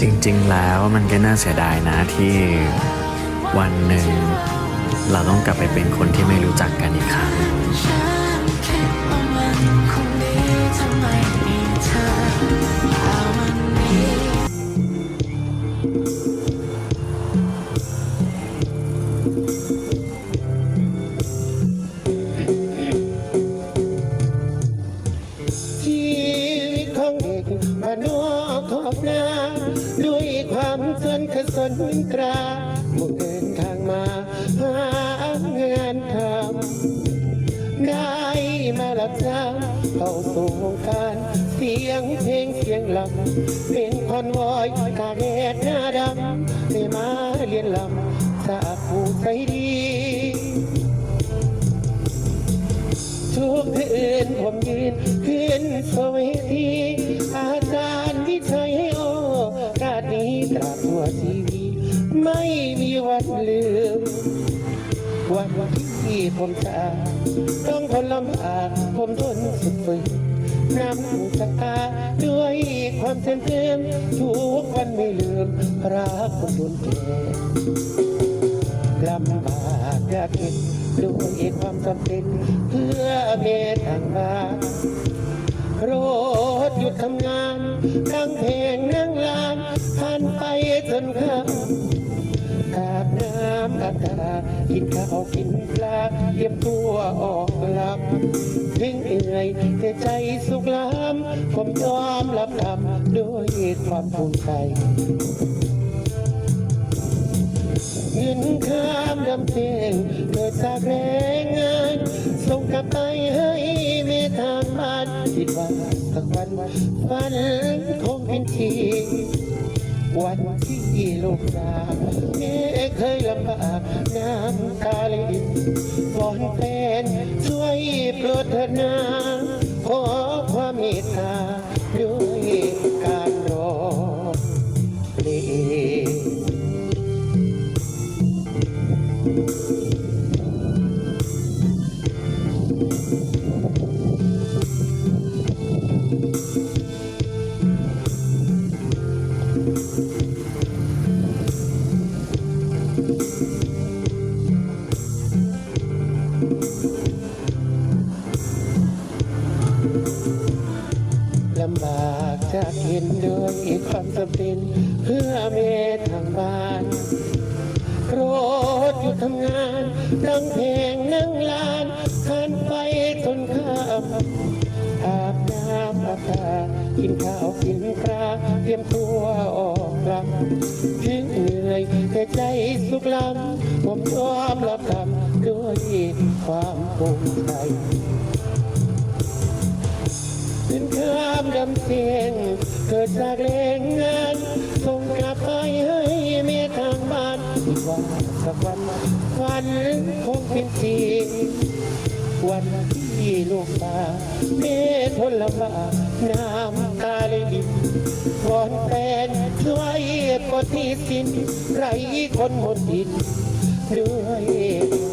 จริง ๆ แล้วมันก็น่าเสียดายนะที่วันหนึ่งเราต้องกลับไปเป็นคนที่ไม่รู้ นขสนตรามุ่งเดินทางมาหางานทำได้มารับจ้างเข้าสู่วงการเสียงเพลงเสียงลำเป็นคอนวอยกาแดดหน้าดำได้มาเรียนลำจากผู้ใจดีทุกคืนผมยืนขึ้นสวยที ไม่มีวันลืม วันที่ผมจากต้องทนลำบากผมทนสุดฝืนน้ำตาด้วยความเสื่อมเสื่อมทุกวันไม่ลืมรักคนรุนแก่ลำบากยากเข็นด้วยความจำเป็นเพื่อเมตทางบ้านรถหยุดทำงานนั่งเพลงนั่งลานผ่านไปจนค่ำ อาบน้ำอาบตากินข้าวกินปลาเตรียมตัวออกลับถึงเหนื่อยแต่ใจสุขล้ำผมยอมรับทำด้วยความภูมิใจเงินข้ามดำเพงเกิดจากแรงงานส่งกลับไปให้เมทางบ้านคิดว่าสักวันฝันคงเป็นจริง วันที่ลูกลาแม่เคยลำบากน้ำตาลรินวอนแฟนช่วยโปรดเถนาขอความเมตตาด้วยการรอเพลง ลำบากจากเห็นด้วยความจำเป็นเพื่อเมตทางบ้านรถอยู่ทำงานนั่งเพลงนั่งลานขันไปจนข้ามอาบน้ำอาบตากินข้าวกินปลาเตรียมตัวออกกลับถึงเหนื่อยแต่ใจสุขลำผมยอมรับทำด้วยความภูมิใจ เสียง เกิดจากแรงงานส่งกลับไปให้เมียทางบ้านอีกว่าสักวันฝันคงเป็นจริงวันที่ลูกตาเมียทนลำบากน้ำตาเลยดินวอนแฟนช่วยปลดที่สิ้นไรคนหมดดินด้วย